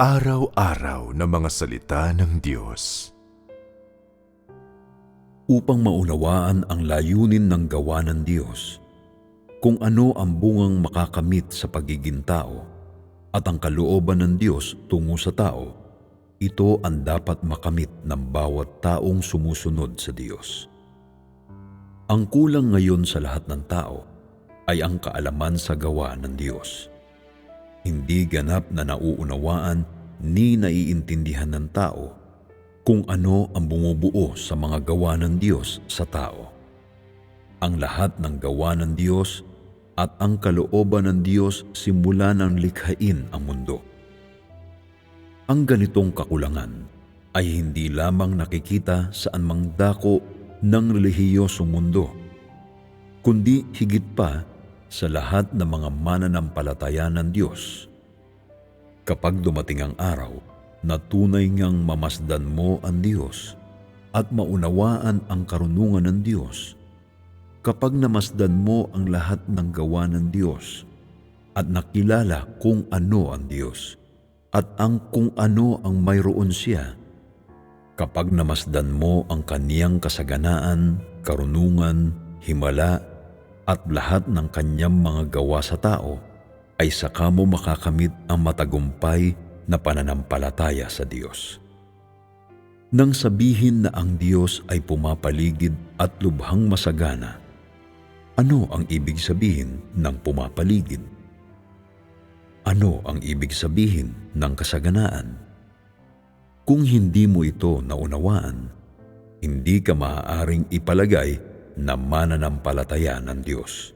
Pang-araw-araw na mga salita ng Diyos. upang maunawaan ang layunin ng gawa ng Diyos, kung ano ang bungang makakamit sa pagiging tao at ang kalooban ng Diyos tungo sa tao, ito ang dapat makamit ng bawat taong sumusunod sa Diyos. Ang kulang ngayon sa lahat ng tao ay ang kaalaman sa gawa ng Diyos. Hindi ganap na nauunawaan ni naiintindihan ng tao kung ano ang bumubuo sa mga gawa ng Diyos sa tao. Ang lahat ng gawa ng Diyos at ang kalooban ng Diyos simula ng likhain ang mundo. Ang ganitong kakulangan ay hindi lamang nakikita sa anmang dako ng relihiyosong mundo, kundi higit pa sa lahat ng mga mananampalataya ng Diyos. Kapag dumating ang araw na tunay ngang mamasdan mo ang Diyos at maunawaan ang karunungan ng Diyos, kapag namasdan mo ang lahat ng gawa ng Diyos at nakilala kung ano ang Diyos at ang kung ano ang mayroon siya, kapag namasdan mo ang kaniyang kasaganaan, karunungan, himala at lahat ng kanyang mga gawa sa tao, ay saka mo makakamit ang matagumpay na pananampalataya sa Diyos. Nang sabihin na ang Diyos ay pumapaligid at lubhang masagana, ano ang ibig sabihin ng pumapaligid? Ano ang ibig sabihin ng kasaganaan? Kung hindi mo ito naunawaan, hindi ka maaaring ipalagay na mananampalataya ng Diyos.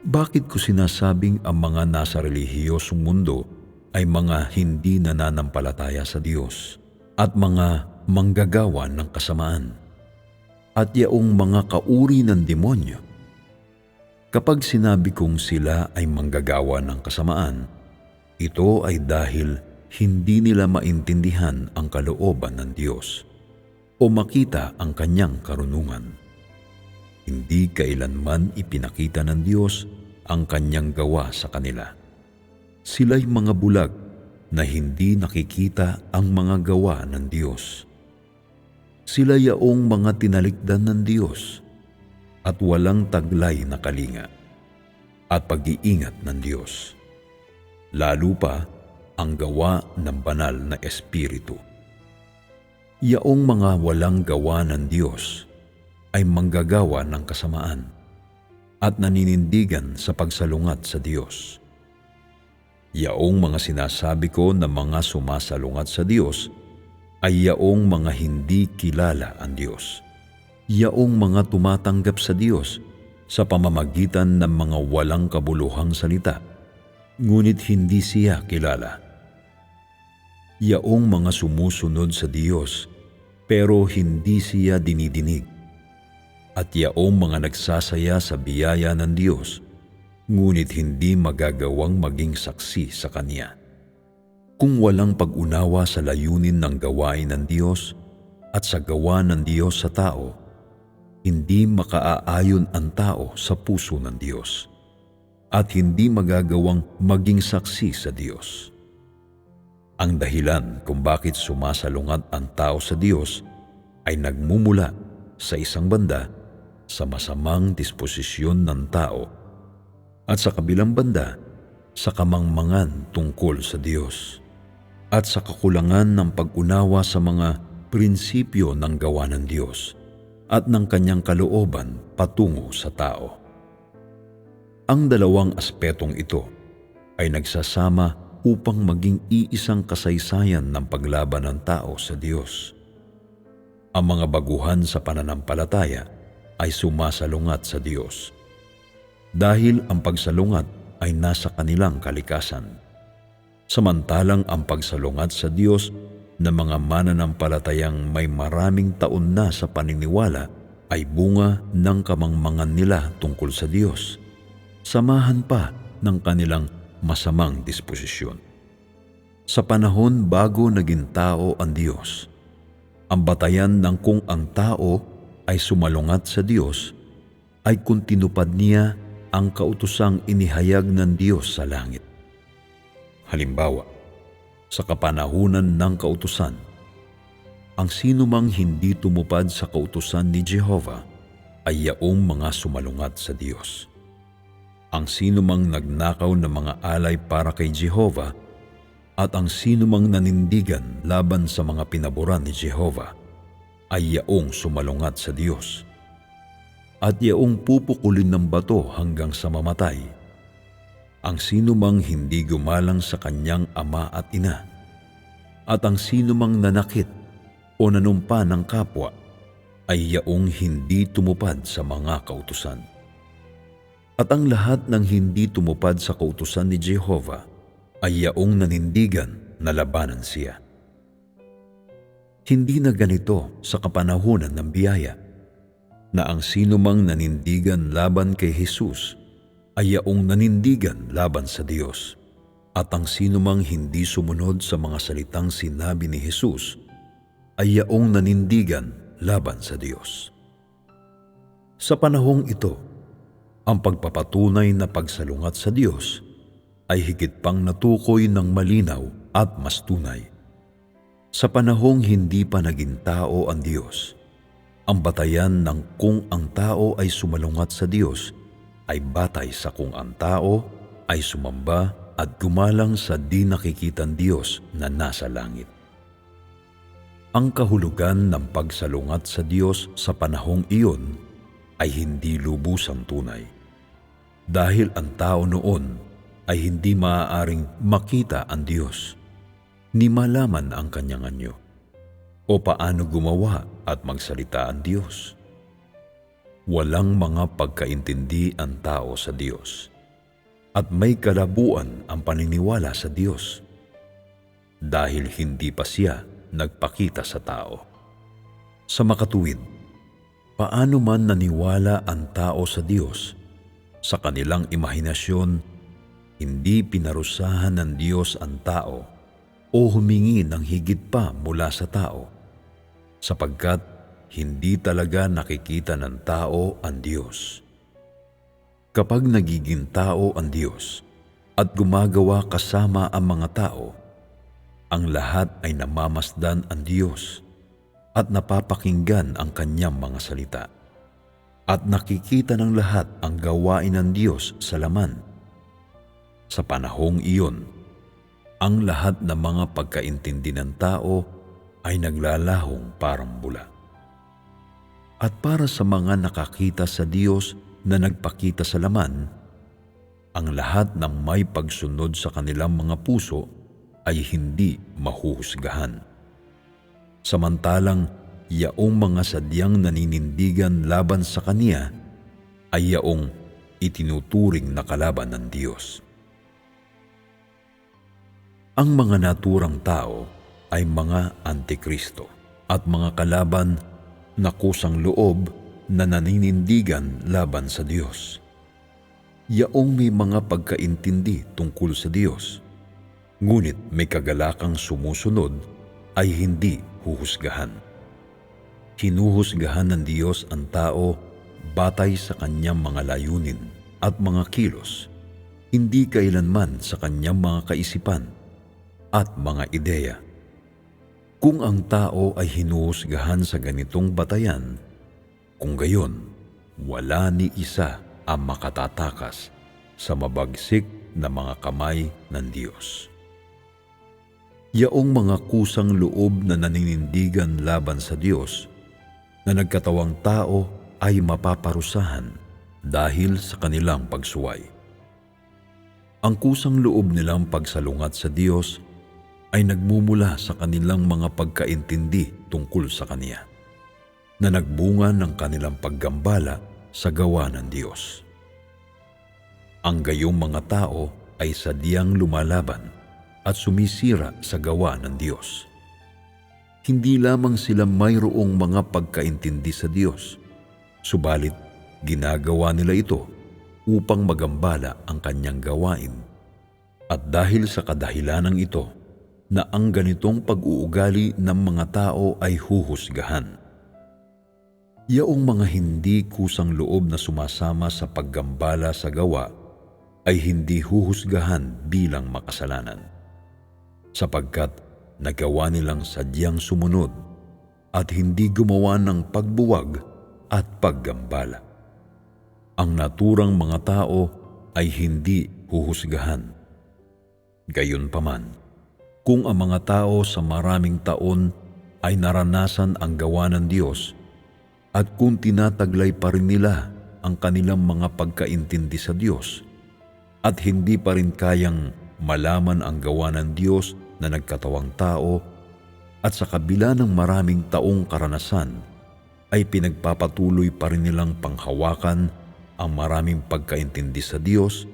Bakit ko sinasabing ang mga nasa relihiyosong mundo ay mga hindi nananampalataya sa Diyos at mga manggagawa ng kasamaan at yaong mga kauri ng demonyo? Kapag sinabi kong sila ay manggagawa ng kasamaan, ito ay dahil hindi nila maintindihan ang kalooban ng Diyos o makita ang kanyang karunungan. Hindi kailanman ipinakita ng Diyos ang kanyang gawa sa kanila. Sila'y mga bulag na hindi nakikita ang mga gawa ng Diyos. Sila yaong mga tinalikdan ng Diyos at walang taglay na kalinga at pag-iingat ng Diyos. Lalo pa ang gawa ng banal na Espiritu. Yaong mga walang gawa ng Diyos ay manggagawa ng kasamaan at naninindigan sa pagsalungat sa Diyos. Yaong mga sinasabi ko na mga sumasalungat sa Diyos ay yaong mga hindi kilala ang Diyos. Yaong mga tumatanggap sa Diyos sa pamamagitan ng mga walang kabuluhang salita, ngunit hindi siya kilala. Yaong mga sumusunod sa Diyos pero hindi siya dinidinig. At yaong mga nagsasaya sa biyaya ng Diyos, ngunit hindi magagawang maging saksi sa Kanya. Kung walang pag-unawa sa layunin ng gawain ng Diyos at sa gawa ng Diyos sa tao, hindi makaaayon ang tao sa puso ng Diyos at hindi magagawang maging saksi sa Diyos. Ang dahilan kung bakit sumasalungat ang tao sa Diyos ay nagmumula sa isang banda sa masamang disposisyon ng tao at sa kabilang banda sa kamangmangan tungkol sa Diyos at sa kakulangan ng pag-unawa sa mga prinsipyo ng gawa ng Diyos at ng kanyang kalooban patungo sa tao. Ang dalawang aspetong ito ay nagsasama upang maging iisang kasaysayan ng paglaban ng tao sa Diyos. Ang mga baguhan sa pananampalataya ay sumasalungat sa Diyos dahil ang pagsalungat ay nasa kanilang kalikasan. Samantalang ang pagsalungat sa Diyos ng mga mananampalatayang may maraming taon na sa paniniwala ay bunga ng kamangmangan nila tungkol sa Diyos, samahan pa ng kanilang masamang disposisyon. Sa panahon bago naging tao ang Diyos, ang batayan ng kung ang tao ay sumalungat sa Diyos ay kung tinupad niya ang kautusang inihayag ng Diyos sa langit. Halimbawa, Sa kapanahunan ng kautusan, ang sinumang hindi tumupad sa kautusan ni Jehova ay yaong mga sumalungat sa Diyos. Ang sinumang nagnakaw ng mga alay para kay Jehova at ang sinumang nanindigan laban sa mga pinaboran ni Jehova ay yaong sumalungat sa Diyos. At yaong pupukulin ng bato hanggang sa mamatay. Ang sinumang hindi gumalang sa kanyang ama at ina, at ang sinumang nanakit o nanumpa ng kapwa ay yaong hindi tumupad sa mga kautusan. At ang lahat ng hindi tumupad sa kautusan ni Jehova ay yaong nanindigan na labanan siya. Hindi na ganito sa kapanahunan ng biyaya na ang sinumang nanindigan laban kay Jesus ay yaong nanindigan laban sa Diyos at ang sinumang hindi sumunod sa mga salitang sinabi ni Jesus ay yaong nanindigan laban sa Diyos. Sa panahong ito, ang pagpapatunay na pagsalungat sa Diyos ay higit pang natukoy ng malinaw at mas tunay. Sa panahong hindi pa naging tao ang Diyos, ang batayan ng kung ang tao ay sumalungat sa Diyos ay batay sa kung ang tao ay sumamba at gumalang sa di nakikitang Diyos na nasa langit. Ang kahulugan ng pagsalungat sa Diyos sa panahong iyon ay hindi lubusang tunay. Dahil ang tao noon ay hindi maaaring makita ang Diyos, ni malaman ang kanyang anyo, o paano gumawa at magsalita ang Diyos. Walang mga pagkaintindi ang tao sa Diyos, at may kalabuan ang paniniwala sa Diyos, dahil hindi pa siya nagpakita sa tao. Sa makatuwid, paano man naniwala ang tao sa Diyos, sa kanilang imahinasyon, hindi pinarusahan ng Diyos ang tao o humingi ng higit pa mula sa tao, sapagkat hindi talaga nakikita ng tao ang Diyos. Kapag nagiging tao ang Diyos at gumagawa kasama ang mga tao, ang lahat ay namamasdan ang Diyos at napapakinggan ang kanyang mga salita. At nakikita ng lahat ang gawain ng Diyos sa laman. Sa panahong iyon, ang lahat ng mga pagkaintindi ng tao ay naglalahong parang bula. At para sa mga nakakita sa Diyos na nagpakita sa laman, ang lahat ng may pagsunod sa kanilang mga puso ay hindi mahuhusgahan. Samantalang yaong mga sadyang naninindigan laban sa Kaniya ay yaong itinuturing na kalaban ng Diyos. Ang mga naturang tao ay mga antikristo at mga kalaban na kusang loob na naninindigan laban sa Diyos. Yaong may mga pagkaintindi tungkol sa Diyos, ngunit may kagalakang sumusunod ay hindi huhusgahan. Hinuhusgahan ng Diyos ang tao batay sa kanyang mga layunin at mga kilos, hindi kailanman sa kanyang mga kaisipan at mga ideya. Kung ang tao ay hinuhusgahan sa ganitong batayan, kung gayon, wala ni isa ang makatatakas sa mabagsik na mga kamay ng Diyos. Yaong mga kusang loob na naninindigan laban sa Diyos na nagkatawang tao ay mapaparusahan dahil sa kanilang pagsuway. Ang kusang loob nilang pagsalungat sa Diyos ay nagmumula sa kanilang mga pagkaintindi tungkol sa Kaniya, na nagbunga ng kanilang paggambala sa gawa ng Diyos. Ang gayong mga tao ay sadyang lumalaban at sumisira sa gawa ng Diyos. Hindi lamang sila mayroong mga pagkaintindi sa Diyos, subalit ginagawa nila ito upang magambala ang kanyang gawain. At dahil sa kadahilanang ito, na ang ganitong pag-uugali ng mga tao ay huhusgahan. Yaong mga hindi kusang loob na sumasama sa paggambala sa gawa ay hindi huhusgahan bilang makasalanan. sapagkat nagawa nilang sadyang sumunod at hindi gumawa ng pagbuwag at paggambala. Ang naturang mga tao ay hindi huhusgahan. Gayunpaman, kung ang mga tao sa maraming taon ay naranasan ang gawa ng Diyos at kung tinataglay pa rin nila ang kanilang mga pagkaintindi sa Diyos at hindi pa rin kayang malaman ang gawa ng Diyos na nagkatawang tao at sa kabila ng maraming taong karanasan ay pinagpapatuloy pa rin nilang panghawakan ang maraming pagkaintindi sa Diyos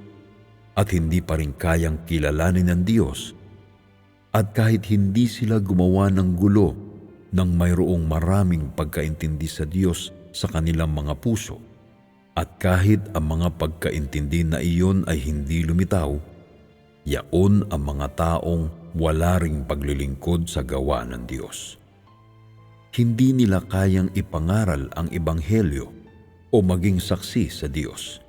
at hindi pa rin kayang kilalanin ng Diyos at kahit hindi sila gumawa ng gulo nang mayroong maraming pagkaintindi sa Diyos sa kanilang mga puso at kahit ang mga pagkaintindi na iyon ay hindi lumitaw, yaon ang mga taong wala ring paglilingkod sa gawa ng Diyos. Hindi nila kayang ipangaral ang Ebanghelyo o maging saksi sa Diyos.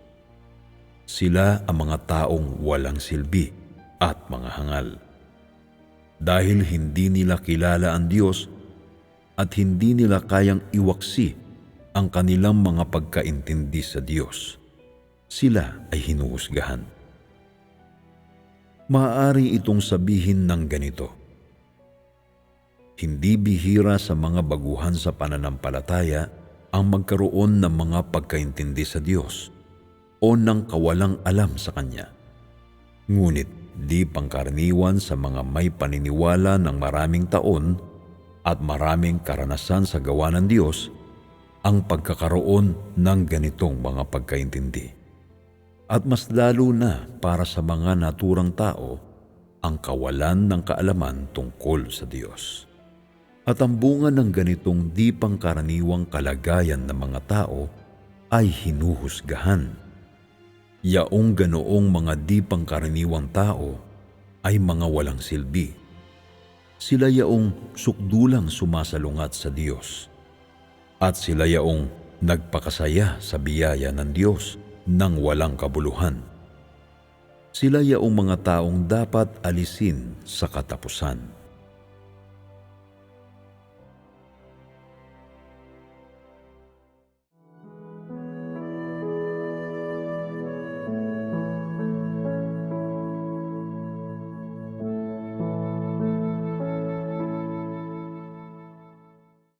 Sila ang mga taong walang silbi at mga hangal. Dahil hindi nila kilala ang Diyos at hindi nila kayang iwaksi ang kanilang mga pagkaintindi sa Diyos, sila ay hinuhusgahan. Maaari itong sabihin ng ganito. Hindi bihira sa mga baguhan sa pananampalataya ang magkaroon ng mga pagkaintindi sa Diyos o ng kawalang alam sa Kanya. Ngunit di pangkaraniwan sa mga may paniniwala ng maraming taon at maraming karanasan sa gawa ng Diyos ang pagkakaroon ng ganitong mga pagkaintindi. At mas lalo na para sa mga naturang tao ang kawalan ng kaalaman tungkol sa Diyos. At ang bunga ng ganitong di pangkaraniwang kalagayan ng mga tao ay hinuhusgahan. Yaong ganoong mga di pangkaraniwang tao ay mga walang silbi. Sila yaong sukdulang sumasalungat sa Diyos. At sila yaong nagpakasaya sa biyaya ng Diyos nang walang kabuluhan. Sila yaong mga taong dapat alisin sa katapusan